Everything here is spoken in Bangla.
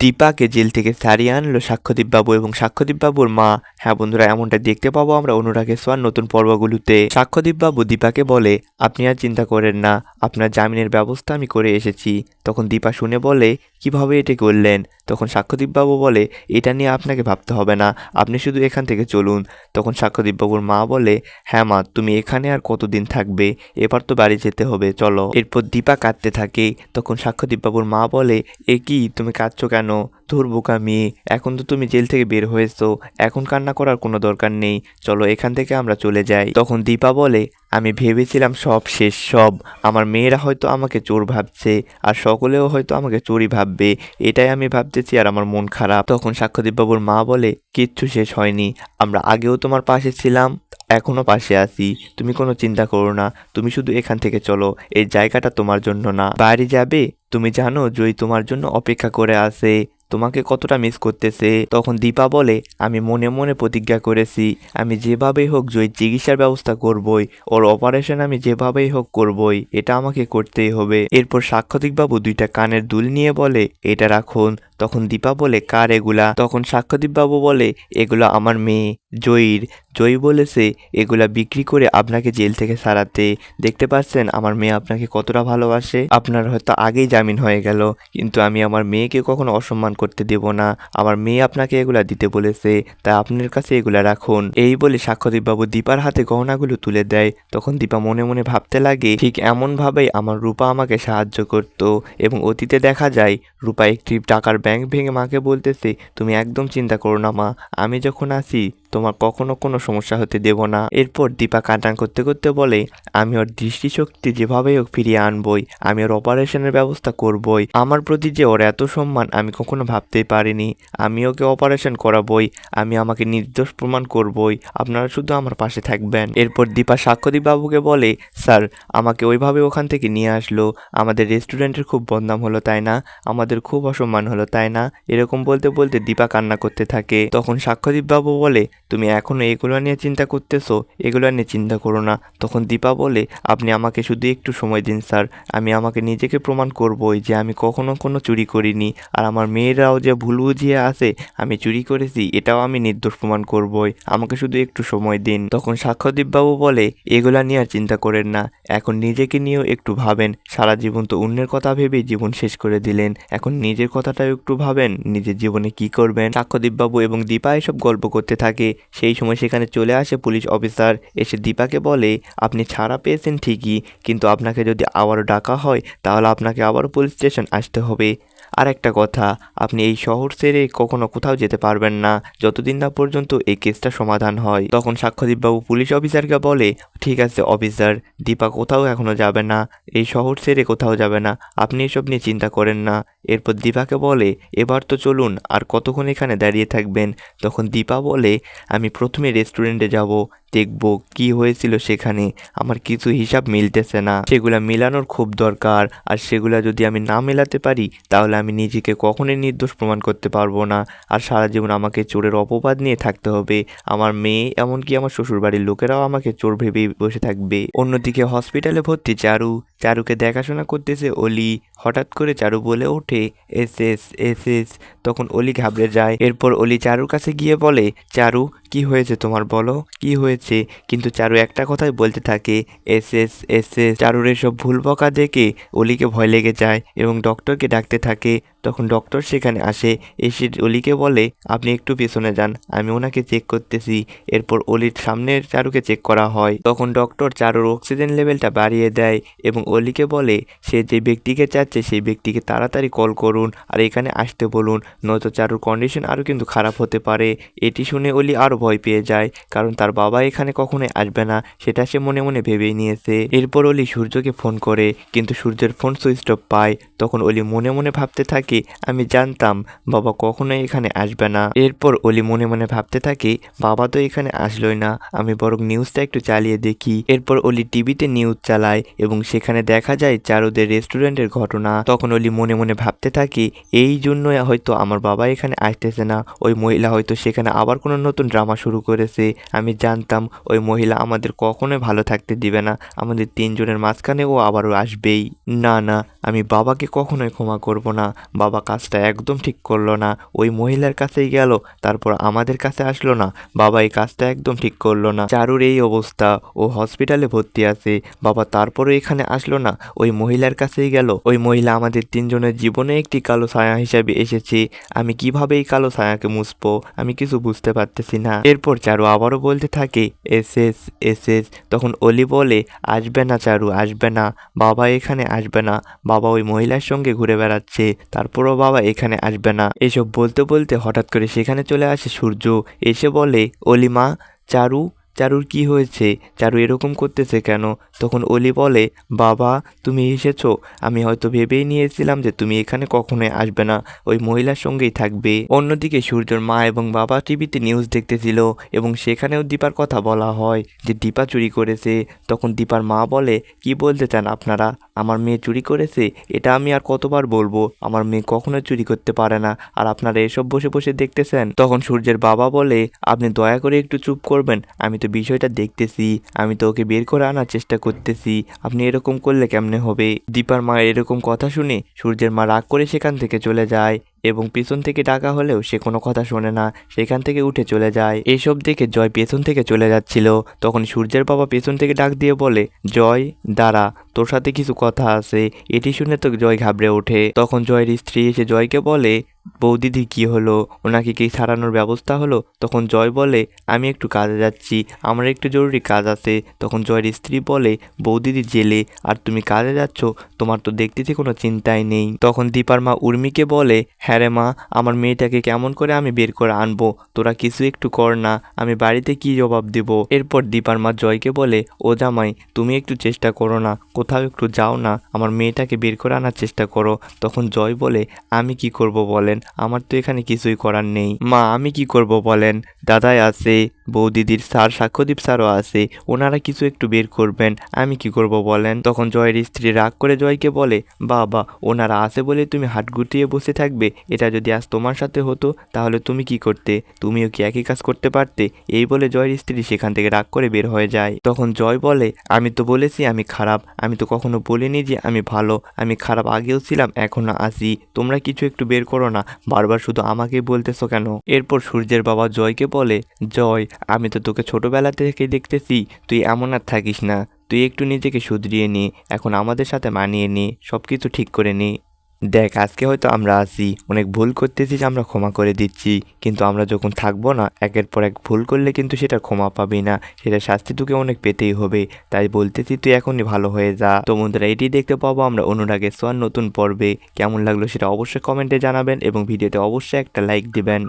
দীপাকে জেল থেকে ছাড়িয়ে আনলো সাক্ষ্যদীপবাবু এবং সাক্ষ্যদীপবাবুর মা হ্যাঁ বন্ধুরা এমনটা দেখতে পাবো আমরা অনুরাগের সোয়ার নতুন পর্বগুলোতে। সাক্ষ্যদীপবাবু দীপাকে বলে, আপনি আর চিন্তা করেন না, আপনার জামিনের ব্যবস্থা আমি করে এসেছি। তখন দীপা শুনে বলে কীভাবে এটি করলেন? তখন সাক্ষ্যদীপবাবু বলে, এটা নিয়ে আপনাকে ভাবতে হবে না, আপনি শুধু এখান থেকে চলুন। তখন সাক্ষ্যদীপবাবুর মা বলে হ্যাঁ মা, তুমি এখানে আর কতদিন থাকবে? এবার তো বাড়ি যেতে হবে, চলো। এরপর দীপা কাঁদতে থাকে। তখন সাক্ষ্যদীপবাবুর মা বলে, এ কি, তুমি কাঁদছো কেন? ধুর বোকা মেয়ে এখন তো তুমি জেল থেকে বের হয়েছো। এখন কান্না করার কোনো দরকার নেই। চলো এখান থেকে আমরা চলে যাই। তখন দীপা বলে, আমি ভেবেছিলাম সব শেষ, সব। আমার মেয়েরা হয়তো আমাকে চোর ভাবছে, আর সকলেও হয়তো আমাকে চোরই ভাববে। এটাই আমি ভাবতেছি আর আমার মন খারাপ। তখন সাক্ষ্যদীপ বাবুর মা বলে, কিচ্ছু শেষ হয়নি। আমরা আগেও তোমার পাশে ছিলাম, এখনও পাশে আছি। তুমি কোনো চিন্তা করো না। তুমি শুধু এখান থেকে চলো। এই জায়গাটা তোমার জন্য না। বাড়ি যাবে? তুমি জানো জয় তোমার জন্য অপেক্ষা করে আছে। তোমাকে কতটা মিস করতেছে, তখন দীপা বলে, আমি মনে মনে প্রতিজ্ঞা করেছি, আমি যেভাবেই হোক জয় চিকিৎসার ব্যবস্থা করবই, ওর অপারেশন আমি যেভাবেই হোক করবই, এটা আমাকে করতেই হবে। এরপর সাক্ষতিকবাবু বাবু দুইটা কানের দুল নিয়ে বলে, এটা রাখুন। তখন দীপা বলে, কার এগুলা? তখন সাক্ষ্যদীপ বলে, এগুলো আমার মেয়ে। জয়ীর, জয়ী বলেছে এগুলা বিক্রি করে আপনাকে জেল থেকে সারাতে। দেখতে পাচ্ছেন, আমার মেয়ে আপনাকে কতটা ভালোবাসে। আপনার হয়তো আগেই জামিন হয়ে গেল, কিন্তু আমি আমার মেয়েকে কখনো অসম্মান করতে দেব না। আমার মেয়ে আপনাকে এগুলা দিতে বলেছে, তাই আপনার কাছে এগুলা রাখুন। এই বলে সাক্ষ্যদীপ বাবু দীপার হাতে গহনাগুলো তুলে দেয়। তখন দীপা মনে মনে ভাবতে লাগে, ঠিক এমন ভাবেই আমার রূপা আমাকে সাহায্য করত। এবং অতীতে দেখা যায়, রূপা একটি টাকার ব্যাংক ভেঙে মাকে বলতেছে, তুমি একদম চিন্তা করো না মা, আমি যখন আসি তোমার কখনো কোনো সমস্যা হতে দেব না। এরপর দীপা কাটান করতে করতে বলে, আমি ওর দৃষ্টিশক্তি যেভাবেই হোক ফিরিয়ে আনবই, আমি ওর অপারেশনের ব্যবস্থা করবই। আমার প্রতি যে ওর এত সম্মান আমি কখনো ভাবতেই পারিনি। আমি ওকে অপারেশন করাবই, আমি আমাকে নির্দোষ প্রমাণ করবই। আপনারা শুধু আমার পাশে থাকবেন। এরপর দীপা সাক্ষ্যদীপ বাবুকে বলে, স্যার, আমাকে ওইভাবে ওখান থেকে নিয়ে আসলো। আমাদের রেস্টুরেন্টের খুব বদনাম হলো, তাই না? আমাদের খুব অসম্মান হলো, তাই না? এরকম বলতে বলতে দীপা কান্না করতে থাকে। তখন সাক্ষ্যদীপ বাবু বলে তুমি এখনও এগুলো নিয়ে চিন্তা করতেছো, এগুলো নিয়ে চিন্তা করো না। তখন দীপা বলে, আপনি আমাকে শুধু একটু সময় দিন, স্যার। আমি আমাকে নিজেকে প্রমাণ করবই যে আমি কখনো কোনো চুরি করিনি। আর আমার মেয়েরাও যে ভুল বুঝিয়ে আসে আমি চুরি করেছি, এটাও আমি নির্দোষ প্রমাণ করবই। আমাকে শুধু একটু সময় দিন। তখন সাক্ষ্যদীপ বাবু বলে, এগুলা নিয়ে আর চিন্তা করেন না। এখন নিজেকে নিয়েও একটু ভাবেন। সারা জীবন তো অন্যের কথা ভেবেই জীবন শেষ করে দিলেন। এখন নিজের কথাটাও একটু ভাবেন, নিজের জীবনে কি করবেন? সাক্ষ্যদীপ বাবু এবং দীপা এসব গল্প করতে থাকে। সেই সময় সেখানে চলে আসে পুলিশ অফিসার। এসে দীপাকে বলে, আপনি ছাড়া পেয়েছেন ঠিকই, কিন্তু আপনাকে যদি আবারও ডাকা হয়, তাহলে আপনাকে আবারও পুলিশ স্টেশন আসতে হবে। আর একটা কথা, আপনি এই শহর ছেড়ে কখনো কোথাও যেতে পারবেন না। যতদিন না পর্যন্ত এই কেসটা সমাধান হয়। তখন সাক্ষ্যদীপবাবু পুলিশ অফিসারকে বলে, ঠিক আছে, অফিসার, দীপা কোথাও এখনও যাবে না। এই শহর ছেড়ে কোথাও যাবে না। আপনি এসব নিয়ে চিন্তা করেন না। এরপর দীপাকে বলে, এবার তো চলুন, আর কতক্ষণ এখানে দাঁড়িয়ে থাকবেন? তখন দীপা বলে, আমি প্রথমে রেস্টুরেন্টে যাব, দেখব কি হয়েছিল সেখানে। আমার কিছু হিসাব মিলতেছে না। সেগুলা মেলানোর খুব দরকার। আর সেগুলা যদি আমি না মেলাতে পারি, তাহলে আমি নিজেকে কখনোই নির্দোষ প্রমাণ করতে পারব না। আর সারা জীবন আমাকে চোরের অপবাদ নিয়ে থাকতে হবে। আমার মেয়ে এমনকি আমার শ্বশুরবাড়ির লোকেরাও আমাকে চোর ভেবে বসে থাকবে। অন্যদিকে হসপিটালে ভর্তি চারু। চারুকে দেখাশোনা করতেছে অলি। হঠাৎ করে চারু বলে ওঠে, এস এস এস এস। তখন অলি ঘাবড়ে যায়। এরপর অলি চারুর কাছে গিয়ে বলে, চারু, কি হয়েছে তোমার বলো? কি হয়েছে? কিন্তু চারু একটা কথাই বলতে থাকে, এস এস এস এস। চারুর এসব ভুল বকা দেখে অলিকে ভয় লেগে যায় এবং ডক্টরকে ডাকতে থাকে তখন ডক্টর সেখানে আসে, এসে অলিকে বলে, আপনি একটু পেছনে যান, আমি ওনাকে চেক করতেছি। এরপর অলির সামনের চারুকে চেক করা হয়। তখন ডক্টর চারুর অক্সিজেন লেভেলটা বাড়িয়ে দেয় এবং অলিকে বলে, সে যে ব্যক্তিকে চাচ্ছে, সেই ব্যক্তিকে তাড়াতাড়ি কল করুন আর এখানে আসতে বলুন, নয়তো চারুর কন্ডিশন আরও কিন্তু খারাপ হতে পারে। এটি শুনে অলি আরও ভয় পেয়ে যায়, কারণ তার বাবা এখানে কখনোই আসবে না, সেটা সে মনে মনে ভেবেই নিয়েছে। এরপর অলি সূর্যকে ফোন করে, কিন্তু সূর্যের ফোন সুইচ অফ পায়। তখন অলি মনে মনে ভাবতে থাকে আমি জানতাম বাবা কখনোই এখানে আসবে না। এরপর অলি মনে মনে ভাবতে থাকে, বাবা তো এখানে আসলোই না, আমি বরং নিউজটা একটু চালিয়ে দেখি। এরপর অলি টিভিতে নিউজ চালায় এবং সেখানে দেখা যায় চারুদের রেস্টুরেন্টের ঘটনা। তখন অলি মনে মনে ভাবতে থাকে, এই জন্যই হয়তো আমার বাবা এখানে আসতেছে না। ওই মহিলা হয়তো সেখানে আবার কোনো নতুন ড্রামা শুরু করেছে। আমি জানতাম ওই মহিলা আমাদের কখনোই ভালো থাকতে দিবে না। আমাদের তিনজনের মাঝখানে ও আবারও আসবেই। না না, আমি বাবাকে কখনোই ক্ষমা করব না। বাবা কাজটা একদম ঠিক করল না। ওই মহিলার কাছেই গেল, তারপর আমাদের কাছে আসলো না। বাবা এই কাজটা একদম ঠিক করল না। চারুর এই অবস্থা, ও হসপিটালে ভর্তি আছে। বাবা তারপরও এখানে আসলো না। ওই মহিলার কাছেই গেল। ওই মহিলা আমাদের তিনজনের জীবনে একটি কালো ছায়া হিসাবে এসেছে। আমি কীভাবে এই কালো ছায়াকে মুছবো? আমি কিছু বুঝতে পারতেছি না। এরপর চারু আবারও বলতে থাকে, এস এস এস এস। তখন অলি বলে, আসবে না চারু, আসবে না। বাবা এখানে আসবে না। বাবা ওই মহিলার সঙ্গে ঘুরে বেড়াচ্ছে। তারপরও বাবা এখানে আসবে না। এসব বলতে বলতে হঠাৎ করে সেখানে চলে আসে সূর্য। এসে বলে অলিমা চারু, চারুর কি হয়েছে? চারু এরকম করতেছে কেন? তখন অলি বলে, বাবা, তুমি এসেছ। আমি হয়তো ভেবেই নিয়েছিলাম যে তুমি এখানে কখনোই আসবে না। ওই মহিলার সঙ্গেই থাকবে। অন্যদিকে সূর্যর মা এবং বাবা টিভিতে নিউজ দেখতেছিল এবং সেখানেও দীপার কথা বলা হয় যে দীপা চুরি করেছে। তখন দীপার মা বলে, কি বলতে চান আপনারা? আমার মেয়ে চুরি করেছে, এটা আমি আর কতবার বলব? আমার মেয়ে কখনো চুরি করতে পারে না। আর আপনারা এসব বসে বসে দেখতেছেন। তখন সূর্যের বাবা বলে, আপনি দয়া করে একটু চুপ করবেন। আমি তো বিষয়টা দেখতেছি। আমি তো ওকে বের করে আনার চেষ্টা করতেছি। আপনি এরকম করলে কেমনে হবে? দীপার মা এরকম কথা শুনে সূর্যের মা রাগ করে সেখান থেকে চলে যায়। এবং পেছন থেকে ডাকা হলেও সে কোনো কথা শোনে না। সেখান থেকে উঠে চলে যায়। এসব দেখে জয় পেছন থেকে চলে যাচ্ছিল। তখন সূর্যের বাবা পেছন থেকে ডাক দিয়ে বলে, জয়, দাঁড়া, তোর সাথে কিছু কথা আছে। এটি শুনে তো জয় ঘাবড়ে ওঠে। তখন জয়ের স্ত্রী এসে জয়কে বলে বৌদিদি কি হলো? ওনাকে কি সারানোর ব্যবস্থা হলো? তখন জয় বলে, আমি একটু কাজে যাচ্ছি, আমার একটু জরুরি কাজ আছে। তখন জয়ের স্ত্রী বলে, বৌদিদি জেলে, আর তুমি কাজে যাচ্ছ, তোমার তো দেখতেছি কোনো চিন্তাই নেই। তখন দীপার মা উর্মিকে বলে হ্যাঁ রে মা, আমার মেয়েটাকে কেমন করে আমি বের করে আনব? তোরা কিছু একটু কর না, আমি বাড়িতে কি জবাব দেব? এরপর দীপার মা জয়কে বলে, ও জামাই, তুমি একটু চেষ্টা করো না, কোথাও একটু যাও না, আমার মেয়েটাকে বের করে আনার চেষ্টা করো। তখন জয় বলে, আমি কি করব বলেন? আমার তো এখানে কিছুই করার নেই। মা আমি কি করব বলেন? দাদাই আছে। বৌদিদির স্যার, সাক্ষ্যদীপ স্যারও আছে। ওনারা কিছু একটু বের করবেন। আমি কি করব বলেন? তখন জয়ের স্ত্রী রাগ করে জয়কে বলে, বাবা, ওনারা আছে বলে তুমি হাত গুটিয়ে বসে থাকবে। এটা যদি আজ তোমার সাথে হতো, তাহলে তুমি কি করতে? তুমিও কি একই কাজ করতে পারতে? এই বলে জয়ের স্ত্রী সেখান থেকে রাগ করে বের হয়ে যায়। তখন জয় বলে, আমি তো বলেছি আমি খারাপ। আমি তো কখনো বলিনি যে আমি ভালো। আমি খারাপ আগেও ছিলাম, এখনও আছি। তোমরা কিছু একটু বের করো না। বারবার শুধু আমাকেই বলতেছো কেন? এরপর সূর্যের বাবা জয়কে বলে, জয় আমি তো তোকে ছোটোবেলা থেকে দেখতেছি, তুই এমন আর থাকিস না। তুই একটু নিজেকে শুধরিয়ে নে, এখন আমাদের সাথে মানিয়ে নে সব কিছু ঠিক করে নে। দেখ, আজকে হয়তো আমরা আসি অনেক ভুল করতেছি যে আমরা ক্ষমা করে দিচ্ছি, কিন্তু আমরা যখন থাকব না, একের পর এক ভুল করলে কিন্তু সেটা ক্ষমা পাবি না সেটা শাস্তি তোকে অনেক পেতেই হবে। তাই বলতেছি, তুই এখনই ভালো হয়ে যা। তো বন্ধুরা, এটি দেখতে পাবো আমরা অনুরাগের সোয়ার নতুন পর্বে। কেমন লাগল সেটা অবশ্যই কমেন্টে জানাবেন এবং ভিডিওতে অবশ্যই একটা লাইক দিবেন।